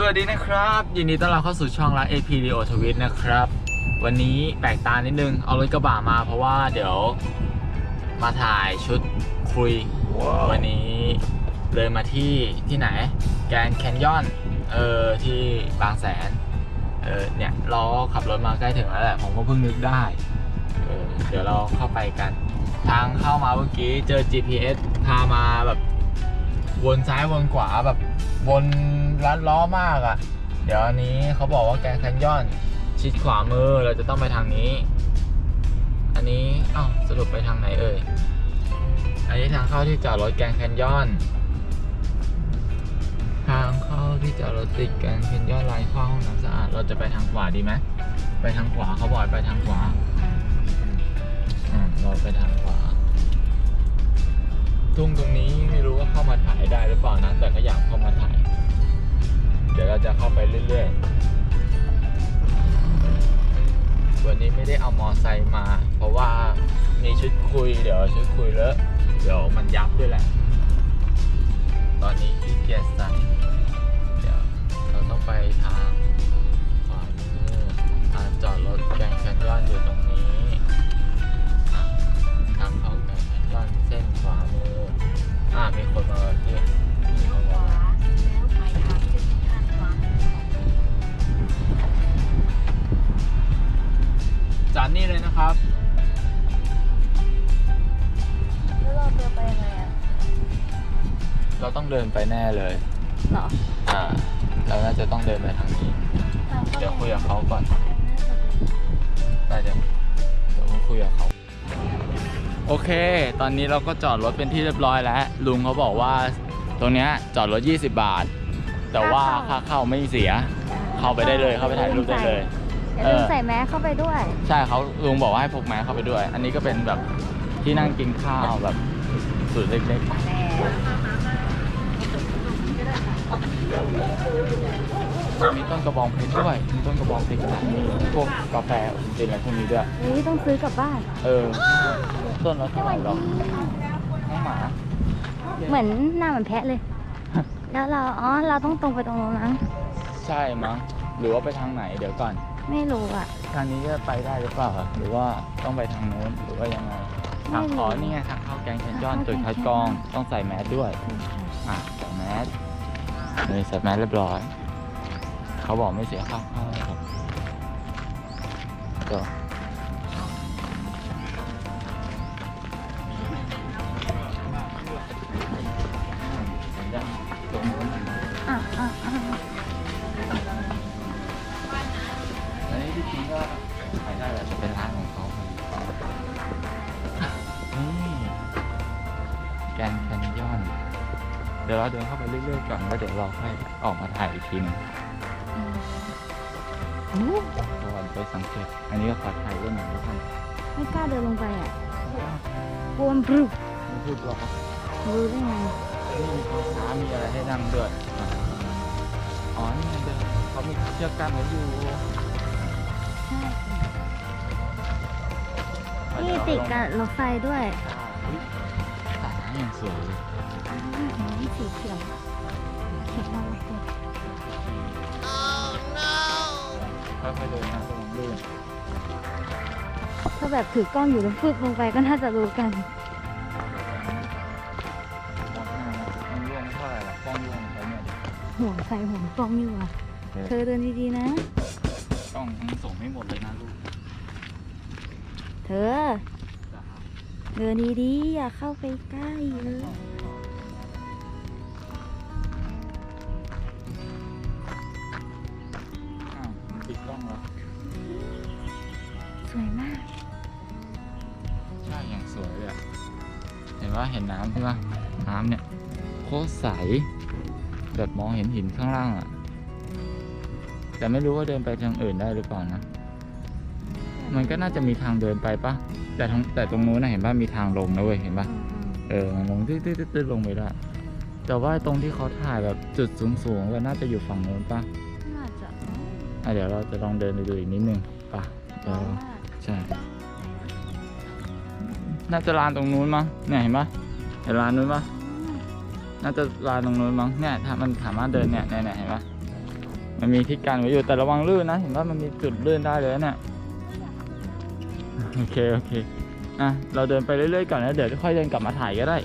สวัสดีนะครับ ยินดีต้อนรับเข้าสู่ช่องรัก AP Rio t w i t นะครับ วันนี้แปลกตานิดนึง เอารถกระบะมาเพราะว่าเดี๋ยวมาถ่ายชุดคุย วันนี้เลยมาที่ที่ไหน แกรนด์แคนยอน เออ ที่บางแสน เออ เนี่ย เราก็ขับรถมาใกล้ถึงแล้วแหละ ผมก็เพิ่งนึกได้ เออ เดี๋ยวเราเข้าไปกัน ทางเข้ามาเมื่อกี้เจอ GPS พามาแบบ วนซ้ายวนขวาแบบวน ลัดล้อมากอะ่ะ เดี๋ยวอันนี้เขาบอกว่าแกนด์แคนยอน ชิดขวามือเราจะต้องไปทางนี้ อันนี้อ้าวสรุปไปทางไหนเอ่ย อันนี้ทางเข้าที่จอดรถแกรนด์แคนยอน ทางเข้าที่จอดรถติดแกรนด์แคนยอนลายข้าห้องน้ำสะอาดเราจะไปทางขวาดีไหมไปทางขวาเขาบอกไปทางขวาอ่าเราไปทางขวาทุ่งตรงนี้ไม่รู้ว่าเข้ามาถ่ายได้หรือเปล่านะแต่ก็อยากเข้ามาถ่าย ดี๋ยวเราจะเข้าไปเรื่อยๆ วันนี้ไม่ได้เอามอไซค์มา เพราะว่ามีชุดคุย เดี๋ยวชุดคุยเลอะเดี๋ยวมันยับด้วยแหละ ตอนนี้ขี้เกียจใส่เดี๋ยวเราต้องไปทาง อนนี้เราก็จอดรถเป็นที่เรียบร้อยแล้ว ลุงเขาบอกว่า ตรงเนี้ยจอดรถ 20 บาท แต่ว่าค่าเข้าไม่เสีย เข้าไปได้เลยเข้าไปถ่ายรูปได้เลย อย่าลืมใส่แมสเข้าไปด้วย ใช่เขาลุงบอกว่าให้พกแมสเข้าไปด้วย อันนี้ก็เป็นแบบที่นั่งกินข้าวแบบสูตรเล็กๆ มีต้นกระบองเพชรด้วย มีต้นกระบองเพชรมีพวกกาแฟจริงอะไรพวกนี้ด้วยนี่ต้องซื้อกลับบ้าน เออ ต้นละเท่าไหร่หรอน้องหมาเหมือนหน้าเหมือนแพะเลย แล้วเรา อ๋อ เราต้องตรงไปตรงนู้นมั้ง ใช่มั้ง หรือว่าไปทางไหนเดี๋ยวก่อน ไม่รู้อะ ทางนี้จะไปได้หรือเปล่า หรือว่าต้องไปทางโน้น หรือว่ายังไง ทางขอนี่ไงทางเข้าแกงแคนยอนจุดคัดกรอง ต้องใส่แมสด้วย อะใส่แมสนี่ใส่แมสเรียบร้อย เขาบอกไม่เสียค่าเข้าครับก็ตรงนู้นอะอะอะอันนี้ที่จริงก็ขายได้แหละแต่เป็นร้านของเขานี่แกรนด์แคนยอน เดี๋ยวเราเดินเข้าไปเรื่อยๆก่อนแล้วเดี๋ยวเราค่อยออกมาถ่ายอีกทีหนึงโอ้ ก่อนไปสังเกต อันนี้ก็ขอถ่ายเล่นหน่อยแล้วกันไม่กล้าเดินลงไปอะกลัวมันปลุกไม่พูดหรอกรู้ได้ไงนี่มีรองเท้ามีอะไรให้นั่งด้วยอ่าอ๋อ นี่ไงเดินเขามีเชือกกั้นไว้อยู่ใช่นี่ติดกับรถไฟด้วยอุ๊ยสระน้ำอย่างสวยเลยนี่สีเขียวเขียวมากเลย ค่อยๆเดินนะระวังลื่นถ้าแบบถือกล้องอยู่แล้วฟึบลงไปก็น่าจะรู้กัน มองหน้านะมันร่วงไม่เท่าไหร่หรอกกล้องร่วงไปเนี่ยดิห่วงใครห่วงกล้องนี่หว่าเธอเดินดีๆนะ กล้องยังส่งไม่หมดเลยนะลูกเธอ เดินดีๆอย่าเข้าไปใกล้เลยอ้า ปิดกล้องแล้วสวยมาก ใช่อย่างสวยเลยอะเห็นว่าเห็นน้ำใช่ปะน้ำเนี่ยโคตรใส แบบมองเห็นหินข้างล่างอะแต่ไม่รู้ว่าเดินไปทางอื่นได้หรือเปล่านะ มันก็น่าจะมีทางเดินไปปะแต่ทางแต่ตรงนู้นนะเห็นป่ะมีทางลงนะเว้ยเห็นปะเออมันลงตื้อๆๆๆลงไปได้แต่ว่าตรงที่เขาถ่ายแบบจุดสูงๆก็น่าจะอยู่ฝั่งโน้นปะน่าจะอะ เดี๋ยวเราจะลองเดินไปดูอีกนิดนึงปะเดี๋ยวใช่ น่าจะลานตรงนู้นมั้งเนี่ยเห็นปะเห็นลานนู้นปะน่าจะลานตรงนู้นมั้งเนี่ยถ้ามันสามารถเดินเนี่ยเนี่ยเนี่ยเห็นปะมันมีที่กันไว้อยู่แต่ระวังลื่นนะ เห็นว่ามันมีจุดลื่นได้เลยนะเนี่ยโอเคโอเคอะเราเดินไปเรื่อยๆก่อนแล้วเดี๋ยวค่อยเดินกลับมาถ่ายก็ได้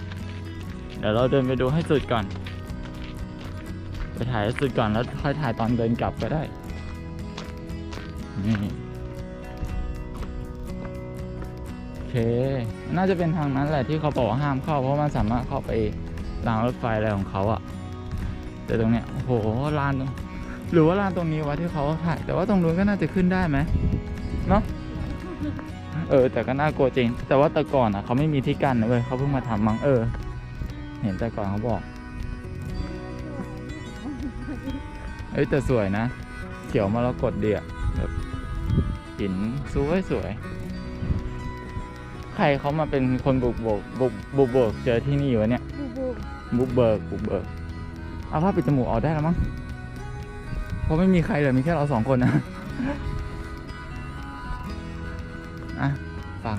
เดี๋ยวเราเดินไปดูให้สุดก่อน ไปถ่ายให้สุดก่อนแล้วค่อยถ่ายตอนเดินกลับก็ได้ นี่โอเค น่าจะเป็นทางนั้นแหละที่เขาบอกว่าห้ามเข้า เพราะมันสามารถเข้าไปรางรถไฟอะไรของเขาอะแต่ตรงเนี้ยโหลาน หรือว่าลานตรงนี้วะที่เขาถ่าย แต่ว่าตรงนู้นก็น่าจะขึ้นได้ไหมเนาะเออ แต่ก็น่ากลัวจริง แต่ว่าแต่ก่อนอะเขาไม่มีที่กั้นนะเว้ยเขาเพิ่งมาทำมั้งเออ เห็นแต่ก่อนเขาบอกเอ้ยแต่สวยนะ เขียวมรกตดีอะแบบ หินสวยสวย ใครเขามาเป็นคนบุกโบกบุกบุกเบิกเจอที่นี่วะเนี่ย บูบูบุกเบิกบุกเบิกเอาผ้าปิดจมูกออกได้แล้วมั้ง เพราะไม่มีใครเลยมีแค่เราสองคนนะ อะฟัง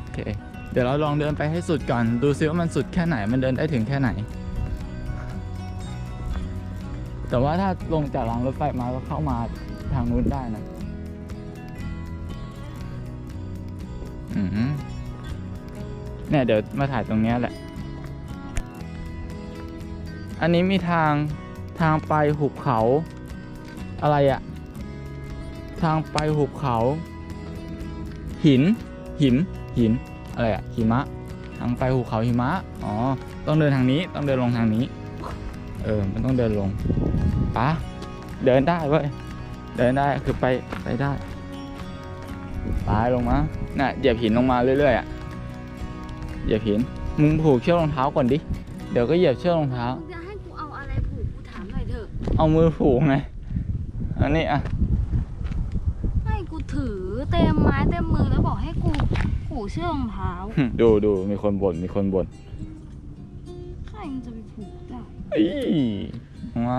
โอเค เดี๋ยวเราลองเดินไปให้สุดก่อน ดูซิว่ามันสุดแค่ไหน มันเดินได้ถึงแค่ไหน แต่ว่าถ้าลงจากรางรถไฟมาก็เข้ามาทางนู้นได้นะอืมเนี่ยเดี๋ยวมาถ่ายตรงเนี้ยแหละ อันนี้มีทางทางไปหุบเขาอะไรอะทางไปหุบเขา หิน หิน หิน อะไรอะหิมะ ทางไปหุบเขาหิมะ อ๋อ ต้องเดินทางนี้ ต้องเดินลงทางนี้ เออ มันต้องเดินลงปะเดินได้เว้ย เดินได้คือไปไปได้ไปลงมาน่ะเหยียบหินลงมาเรื่อยๆอะ เหยียบหิน มึงผูกเชือกรองเท้าก่อนดิ เดี๋ยวก็เหยียบเชือกรองเท้ามึงจะให้กูเอาอะไรผูกกูถามหน่อยเถอะ เอามือผูกไง อันนี้อะให้กูถือเต็มไม้เต็มมือแล้วบอกให้กูผูกเชือกรองเท้า ดูดูมีคนบ่นมีคนบ่นใครมันจะ ไปผูกได้อีออกมา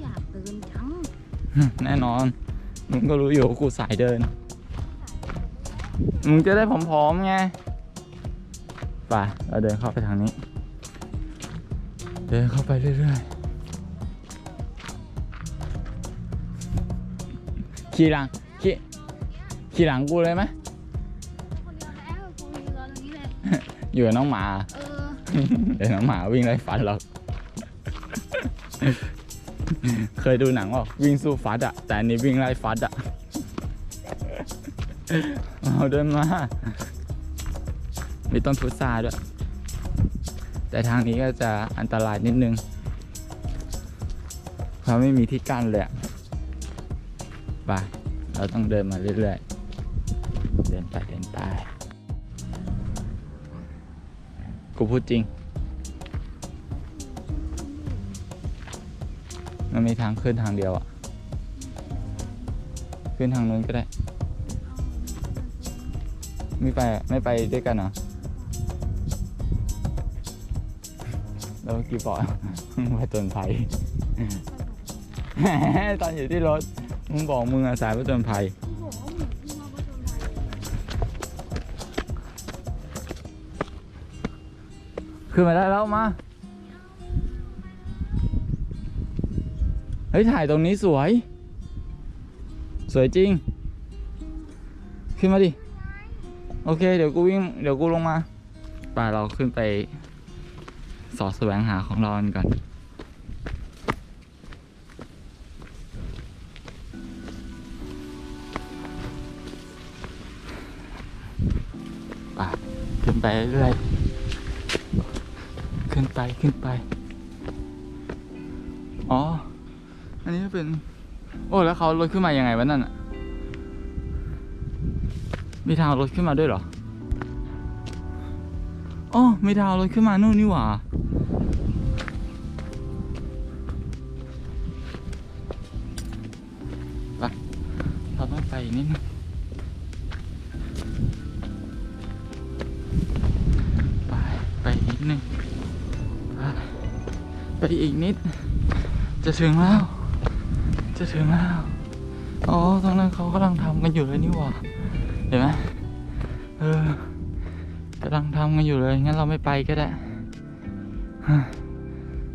อยากเดินจังแน่นอน มึงก็รู้อยู่ว่ากูสายเดิน มึงจะได้ผอมๆไงไปเราเดินเข้าไปทางนี้ เดินเข้าไปเรื่อยๆ ขี่หลังขี่ขี่หลังกูเลยไหม อยู่กับน้องหมา เออเดี๋ยวน้องหมาวิ่งไล่ฟันเรา เคยดูหนังว่าวิ่งสู้ฟัดอะแต่อันนี้วิ่งไล่ฟัดอะเอาเดินมา มีต้นพุทราด้วย แต่ทางนี้ก็จะอันตรายนิดนึง เพราะไม่มีที่กั้นเลยอะไป เราต้องเดินมาเรื่อยๆ เดินไปเดินไป กูพูดจริง มันมีทางขึ้นทางเดียวอะขึ้นทางนู้นก็ได้ ไม่ไปไม่ไปด้วยกันเหรอแล้วเมื่อกี้บอกว่าจนภัยตอนอยู่ที่รถ มึงบอกมึงอะสายว่าจนภัย ขึ้นมาได้แล้วมา เฮ้ยถ่ายตรงนี้สวย สวยจริง ขึ้นมาดิ โอเค เดี๋ยวกูวิ่ง เดี๋ยวกูลงมาไป่าเราขึ้นไป สอดแสวงหาของเรากันก่อนไป่าขึ้นไปเรื่อย ขึ้นไปขึ้นไป อ๋อ อันนี้เป็น โอ้ แล้วเขารถขึ้นมายังไงวะนั่นอะมีทางเอารถขึ้นมาด้วยเหรออ๋อมีทางเอารถขึ้นมานู่นนี่หว่าไปเราต้องไปนิดนึงไป ไปนิดนึง ไปอีกนิด จะถึงแล้ว จะถึงแล้ว อ๋อ ตรงนั้นเขากำลังทำกันอยู่เลยนี่หว่า เห็นไหมเออกำลังทำกันอยู่เลย งั้นเราไม่ไปก็ได้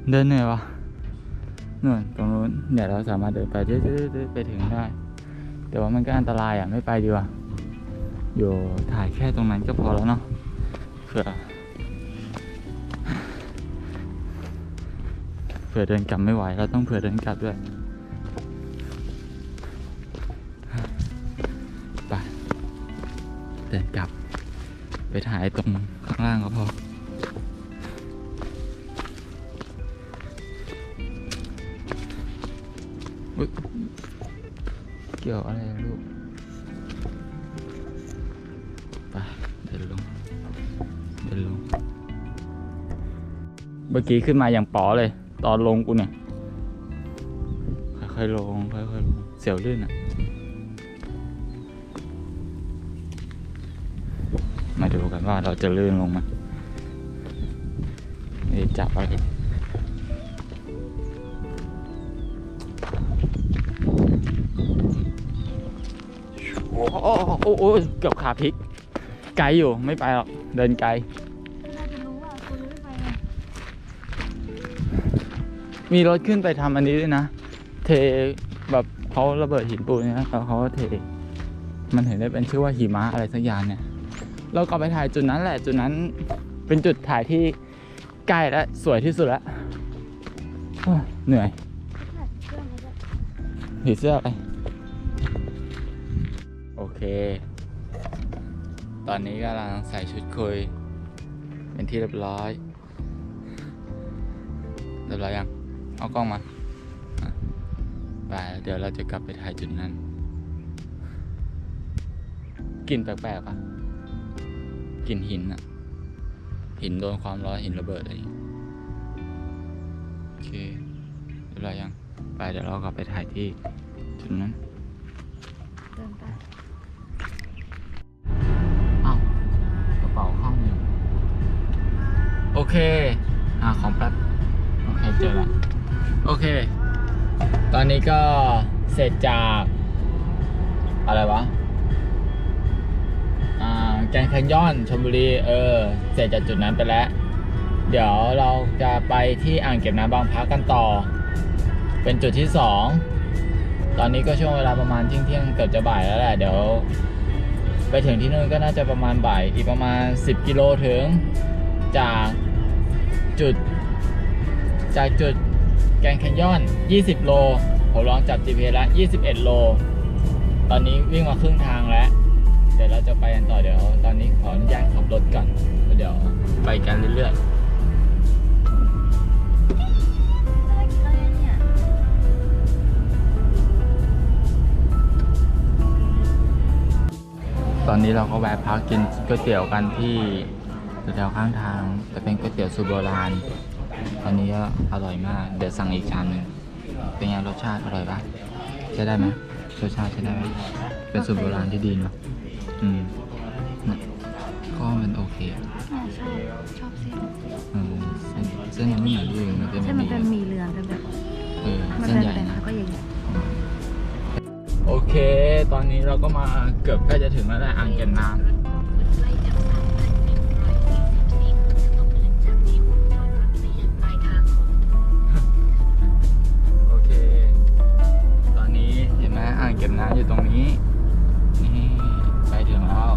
เดินเหนื่อยวะนู่นตรงนู้นเดี๋ยวเราสามารถเดินไปเรื่อยๆไปถึงได้ แต่ว่ามันก็อันตรายอะ ไม่ไปดีกว่า อยู่ถ่ายแค่ตรงนั้นก็พอแล้วเนาะ เผื่อ ผื่อเดินกลับไม่ไหวเราต้องเผื่อเดินกลับด้วยไปเดินกลับ ไปถ่ายตรงข้างล่างก็พอเกี่ยวอะไรลูกไปเดินลงเดินลง เมื่อกี้ขึ้นมาอย่างป๋อเลย ตอนลงกูเนี่ย ค่อยๆลง ค่อยๆลง เสียวลื่นอะ มาดูกันว่าเราจะลื่นลงไหมนี่จับอะไรโอ้โหโอ้โหโอ้โหเกือบขาพลิก ไกลอยู่ไม่ไปหรอก เดินไกล มีรถขึ้นไปทำอันนี้ด้วยนะ เทแบบเขาระเบิดหินปูนเนี่ยแล้วเขาก็เท มันเห็นได้เป็นชื่อว่าหิมะอะไรสักอย่างเนี่ย เราก็ไปถ่ายจุดนั้นแหละ จุดนั้นเป็นจุดถ่ายที่ใกล้และสวยที่สุดล้วโอ้ยเหนื่อยถือมันจะผีเสื้อไป โอเค ตอนนี้กำลังใส่ชุดคุย เป็นที่เรียบร้อย เรียบร้อยยัง เอากล้องมาอะไปเดี๋ยวเราจะกลับไปถ่ายจุดนั้นกลิ่นแปลกๆปะกลิ่นหินอะหินโดนความร้อนหินระเบิดอะไรอย่างงี้โอเคเรียบร้อยยัง ไปเดี๋ยวเรากลับไปถ่ายที่จุดนั้นเดินไปอ้าวกระเป๋าข้างหนึ่งโอเคอ่าของแป๊บ โอเค เจอแล้ว โอเค ตอนนี้ก็เสร็จจาก อะไรวะอ่าแกรนแคนยอนชลบุรี เออ เสร็จจากจุดนั้นไปแล้ว เดี๋ยวเราจะไปที่อ่างเก็บน้ำบางพระกันต่อ เป็นจุดที่สองตอนนี้ก็ช่วงเวลาประมาณเที่ยงเที่ยงเกือบจะบ่ายแล้วแหละ เดี๋ยว ไปถึงที่นู่นก็น่าจะประมาณบ่าย อีกประมาณ 10 กิโลถึง จากจุด จากจุด แกรนด์แคนยอน 20 โล ผมลองจับ GPS แล้ว 21 โล ตอนนี้วิ่งมาครึ่งทางแล้ว เดี๋ยวเราจะไปกันต่อเดี๋ยว ตอนนี้ขออนุญาตขับรถก่อน เดี๋ยวไปกันเรื่อยๆตอนนี้เราก็แวะพักกินก๋วยเตี๋ยวกันที่แถวๆข้างทางจะเป็นก๋วยเตี๋ยวสูตรโบราณ อนนี้ก็อร่อยมาก เดี๋ยวสั่งอีกชามหนึ่งเป็นไงรสชาติอร่อยปะใช้ได้ไหมรสชาติใช้ได้ไหมเป็นสูตรโบราณที่ดีเนาะอืมเนี่ยก็มันโอเคอะน่าใช่ชอบเส้นเออเส้นเส้นมันไม่เหมือนที่อื่นมันจะใช่ไม่มันมีเป็นหมีเหลืองเป็นแบบเออมันเส้นเป็นใหญ่เป็นนะ แล้วก็ใหญ่ โอเค ตอนนี้เราก็มาเกือบใกล้จะถึงแล้วแหละอ่างเก็บน้ำ เก็บน้ำอยู่ตรงนี้ นี่ไปถึงแล้ว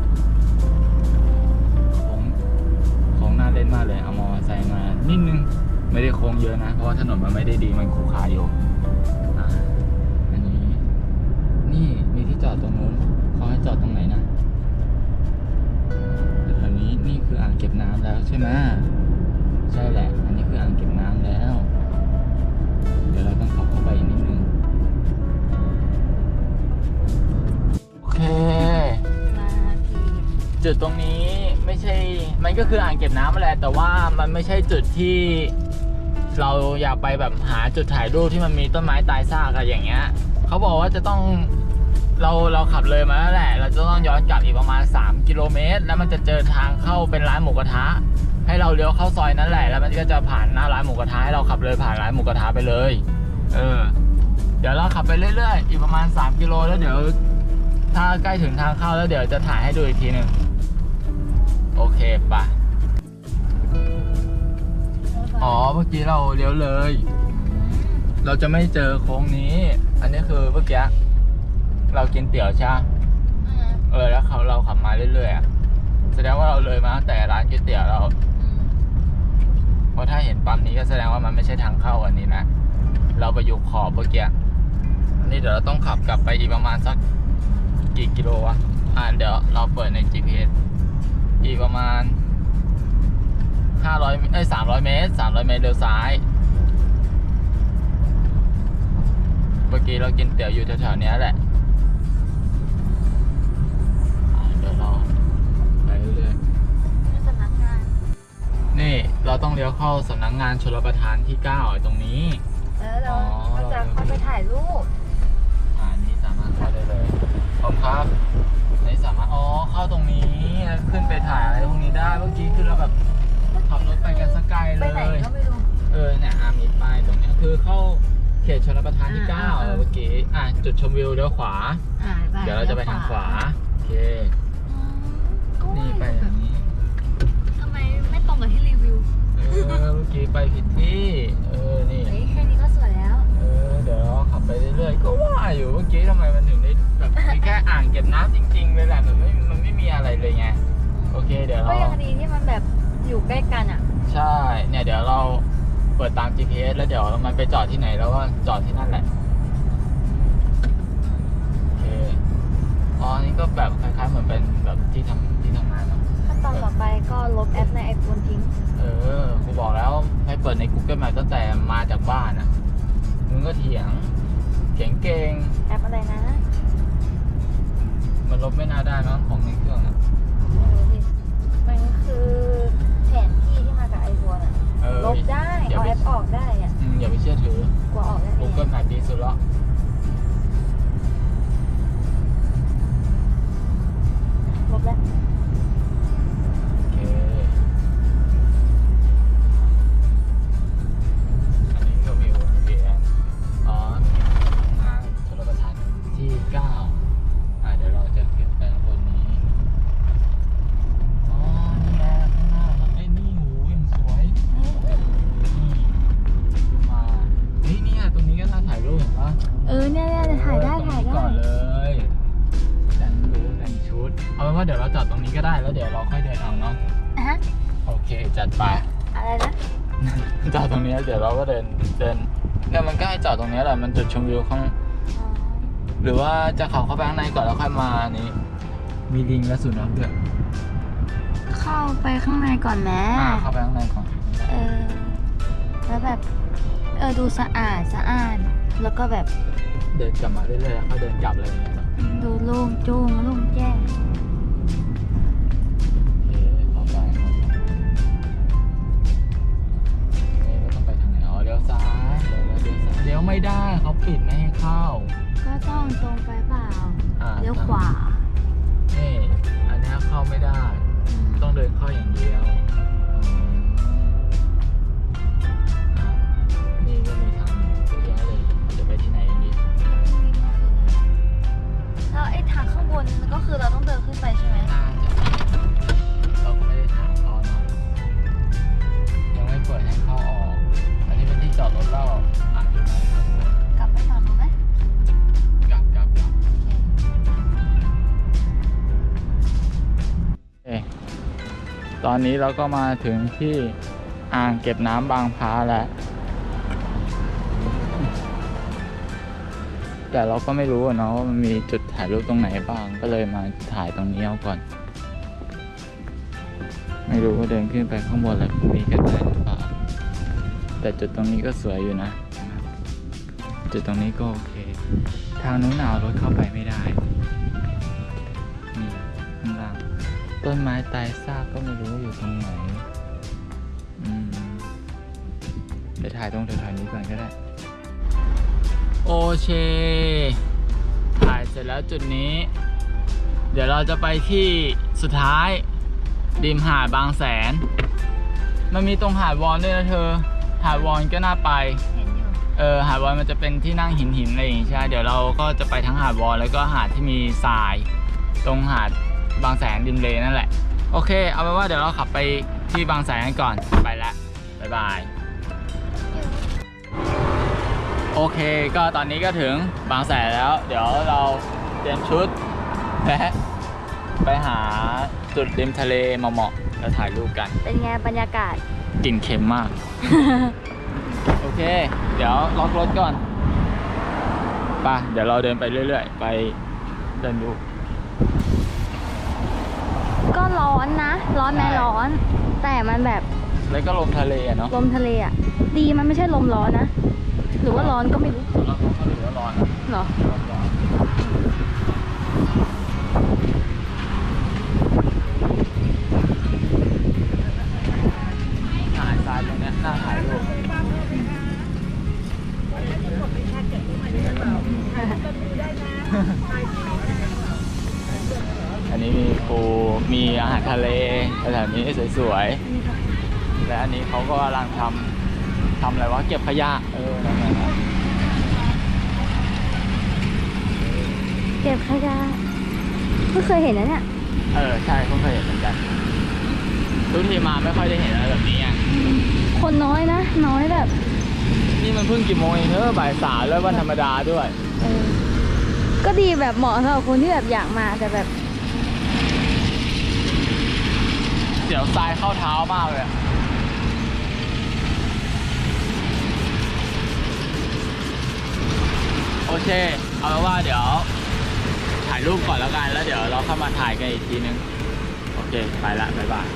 โค้งโค้งน่าเล่นมากเลย เอามอเตอร์ไซค์มานิดนึง ไม่ได้โค้งเยอะนะ เพราะว่าถนนมันไม่ได้ดีมันขรุขระอยู่อันนี้ นี่มีที่จอดตรงนู้นเขาให้จอดตรงไหนนะแต่แถวนี้นี่คืออ่างเก็บน้ำแล้วใช่ไหมใช่แหละ อันนี้คืออ่างเก็บน้ำแล้ว เดี๋ยวเราต้องขับเข้าไปอีกนิดนึง จุดตรงนี้ไม่ใช่ มันก็คืออ่างเก็บน้ำนั่นแหละ แต่ว่ามันไม่ใช่จุดที่เราอยากไปแบบหาจุดถ่ายรูปที่มันมีต้นไม้ตายซากอะไรอย่างเงี้ย เขาบอกว่าจะต้องเราเราขับเลยมาแล้วแหละ เราจะต้องย้อนกลับอีกประมาณ 3 กิโลเมตร แล้วมันจะเจอทางเข้าเป็นร้านหมูกระทะ ให้เราเลี้ยวเข้าซอยนั้นแหละ แล้วมันก็จะผ่านหน้าร้านหมูกระทะให้เราขับเลยผ่านร้านหมูกระทะไปเลย เออ เดี๋ยวเราขับไปเรื่อยๆ อีกประมาณ 3 กิโลแล้วเดี๋ยว ถ้าใกล้ถึงทางเข้าแล้วเดี๋ยวจะถ่ายให้ดูอีกทีหนึ่ง โอเคป่ะแล้วก็อ๋อเมื่อกี้เราเลี้ยวเลย เราจะไม่เจอโค้งนี้ อันนี้คือเมื่อกี้เรากินเตี๋ยวใช่ปะเออแล้วเขาเราขับมาเรื่อยๆอะแสดงว่าเราเลยมาตั้งแต่ร้านก๋วยเตี๋ยวเราเพราะถ้าเห็นปั๊มนี้ก็แสดงว่ามันไม่ใช่ทางเข้าอันนี้นะเราไปอยู่ขอบเมื่อกี้อันนี้เดี๋ยวเราต้องขับกลับไปอีกประมาณสักกี่กิโลวะอ่าเดี๋ยวเราเปิดใน GPS อีกประมาณ500เอ้ย300เมตร300เมตรเลี้ยวซ้าย เมื่อกี้เรากินเตี๋ยวอยู่แถวๆเนี้ยแหละอะเดี๋ยวเราไปเรื่อยๆสำนักงานนี่เราต้องเลี้ยวเข้าสำนักงานชลประทานที่9ไอ้ตรงนี้เออเราอ๋อเราจะเข้าไปถ่ายรูปอ่านี่สามารถเข้าได้เลยผมครับนี่สามารถอ๋อเข้าตรงนี้ขึ้นไปถ่ายอะไรตรงนี้ได้เมื่อกี้คือเราแบบขับรถไปกันสักไกลไปเลยไหนก็ไม่รู้ เออเนี่ยอามีป้ายตรงเนี้ยคือเข้าเขตชลประทานที่อ่า9อ่าเออ เมื่อกี้อะจุดชมวิวเลี้ยวขวา อ่าไปเดี๋ยวเราจะไปทางขวาโอเค เปิดตาม GPS แล้วเดี๋ยวมันไปจอดที่ไหนแล้วก็จอดที่นั่นแหละโอเคอ๋อนี่ก็แบบคล้ายๆเหมือนเป็นแบบที่ทำที่ทำงานเนาะขั้นตอนต่อไปก็ลบแอปในไอโฟนทิ้ง เออกูบอกแล้วให้เปิดใน Google Map ตั้งแต่มาจากบ้านอะมึงก็เถียงเถียงเก่งแอปอะไรนะ มันลบไม่น่าได้มั้งของในเครื่องอะไม่รู้ดิมันคือ ลบได้อย่าเอาไปแอปออกได้อะอืมอย่าไปเชื่อถือกลัวออกได้ไหม Google Map ดีสุดแล้วลบแล้ว เอาเป็นว่าเดี๋ยวเราจอดตรงนี้ก็ได้แล้วเดี๋ยวเราค่อยเดินเอาเนาะอะฮะโอเคจัดไป อะไรนะจอดตรงนี้เดี๋ยวเราก็เดินเดินเนี่ยมันก็ให้จอดตรงนี้แหละมันจุดชมวิวข้างอ๋อหรือว่าจะเข้าเข้าไปข้างในก่อนแล้วค่อยมานี่มีลิงและสุนัขด้วยเข้าไปข้างในก่อนแม่อ่าเข้าไปข้างในก่อนเออ แล้วแบบ เออ ดูสะอาดสะอาด แล้วก็แบบเดินกลับมาเรื่อยๆแล้วค่อยเดินกลับอะไรอย่างเงี้ยเนอะดูโล่งโจ้งโล่งแจ้ง เลี้ยวซ้ายเลี้ยวไม่ได้เขาปิดไม่ให้เข้า ก็ต้องตรงไปเปล่าอ่า เลี้ยวขวานี่อันเนี้ยเข้าไม่ได้ ต้องเดินเข้าอย่างเดียวอะนี่ก็มีทางเยอะแยะเลย จะไปที่ไหนกันดีแล้วไอ้ทางข้างบนก็คือเราต้องเดินขึ้นไปใช่ไหม อนนี้เราก็มาถึงที่อ่างเก็บน้ำบางพร้าแล้ว แต่เราก็ไม่รู้เนาะว่ามันมีจุดถ่ายรูปตรงไหนบ้าง ก็เลยมาถ่ายตรงนี้เอาก่อน ไม่รู้ว่าเดินขึ้นไปข้างบนแล้วมีกันได้หรือเปล่า แต่จุดตรงนี้ก็สวยอยู่นะ จุดตรงนี้ก็โอเค ทางนู้นหนาวรถเข้าไปไม่ได้ ต้นไม้ตายซากก็ไม่รู้อยู่ตรงไหนเดี๋ยวถ่ายตรงแถวๆนี้ก่อนก็ได้ โอเค ถ่ายเสร็จแล้วจุดนี้ เดี๋ยวเราจะไปที่สุดท้ายริมหาดบางแสน มันมีตรงหาดวอนด้วยนะเธอ หาดวอนก็น่าไปเออหาดวอนมันจะเป็นที่นั่งหินหินๆอะไรอย่างงี้ใช่เดี๋ยวเราก็จะไปทั้งหาดวอนแล้วก็หาดที่มีทราย ตรงหาด บางแสนริมเลนั่นแหละ โอเค เอาเป็นว่าเดี๋ยวเราขับไปที่บางแสนกันก่อนไปละบ๊ายบายโอเค ก็ตอนนี้ก็ถึงบางแสนแล้ว เดี๋ยวเราเตรียมชุดและไปหาจุดริมทะเลเหมาะๆแล้วถ่ายรูปกัน เป็นไงบรรยากาศกลิ่นเค็มมาก โอเค เดี๋ยวล็อกรถก่อนไปะเดี๋ยวเราเดินไปเรื่อย ๆ ไปเดินดูก็ ร้อนนะ ร้อนแม่ใช่ร้อน แต่มันแบบแล้วก็ลมทะเลอะเนาะลมทะเลอะ ดีมันไม่ใช่ลมร้อนนะ หรือว่าร้อนก็ไม่รู้เราเขาถือว่าร้อนนะเหรอ ร้อนถ่ เก็บขยะเออนั่นแหละเก็บขยะเพิ่งเคยเห็นนะเนี่ยเออใช่เพิ่งเคยเห็นเหมือนกันทุกทีมาไม่ค่อยได้เห็นอะไรแบบนี้อะคนน้อยนะ น้อยแบบนี่มันเพิ่งกี่โมงเองเออบ่ายสามแล้ววันธรรมดาด้วย เออก็ดีแบบเหมาะสำหรับคนที่แบบอยากมาแต่แบบเสียวทรายเข้าเท้ามากเลยอะ โอเค เอาเป็นว่าเดี๋ยว ถ่ายรูปก่อนแล้วกัน แล้วเดี๋ยวเราเข้ามาถ่ายกันอีกทีนึง โอเค ไปละบ๊ายบาย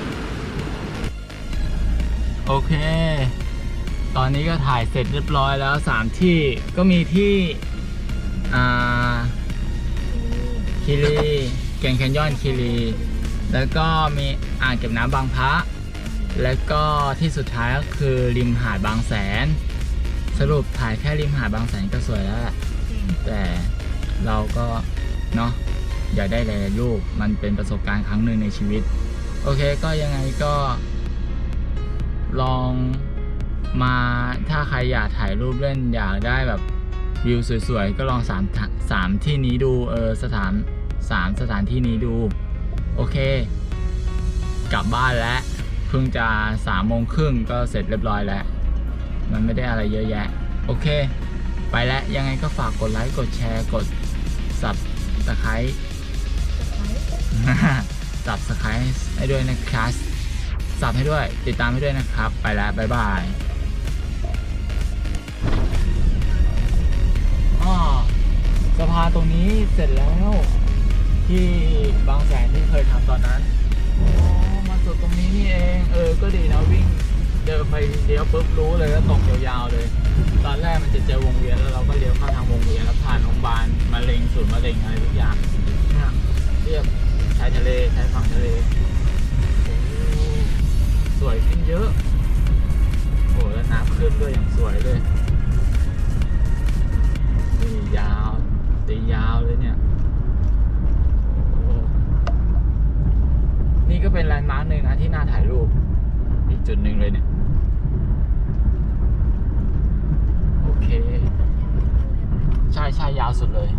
โอเค ตอนนี้ก็ถ่ายเสร็จเรียบร้อยแล้วสามที่ ก็มีที่ อ่า คีรีแกรนด์แคนยอนคีรี แล้วก็มีอ่างเก็บน้ำบางพระ แล้วก็ที่สุดท้ายก็คือริมหาดบางแสน สรุปถ่ายแค่ริมหาดบางแสนก็สวยแล้วแหละ แต่เราก็เนาะอยากได้หลายๆรูปมันเป็นประสบการณ์ครั้งหนึ่งในชีวิต โอเคก็ยังไงก็ ลองมาถ้าใครอยากถ่ายรูปเล่นอยากได้แบบวิวสวยๆ ก็ลองสามทะสามที่นี้ดูเออสถานสามสถานที่นี้ดู โอเค กลับบ้านแล้วเพิ่งจะสามโมงครึ่งก็เสร็จเรียบร้อยแล้ว มันไม่ได้อะไรเยอะแยะ โอเค ไปแล้วยังไงก็ฝากกดไลค์ กดแชร์ กดสับสไครสับสไครให้ด้วยนะครับสับให้ด้วย ติดตามให้ด้วยนะครับ ไปแล้ว บ๊ายบายอ๋อสะพานตรงนี้เสร็จแล้ว ที่บางแสนที่เคยทำตอนนั้น อ๋อ มาสุดตรงนี้นี่เอง เออ ก็ดีนะวิ่ง เดินไปเลี้ยวปุ๊บรู้เลยแล้วตรงยาวๆเลย ตอนแรกมันจะเจอวงเวียนแล้วเราก็เลี้ยวเข้าทางวงเวียนแล้วผ่านโรงพยาบาลมะเร็งศูนย์มะเร็งอะไรทุกอย่างเรียบชายทะเลชายฝั่งทะเลสวยขึ้นเยอะโอ้แล้วน้ำขึ้นด้วยอย่างสวยเลยนี่ยาวตียาวเลยเนี่ยนี่ก็เป็นแลนด์มาร์คหนึ่งนะที่น่าถ่ายรูปอีกจุดหนึ่งเลยเนี่ย โอ เค ใช่ใช่ยาวสุดเลย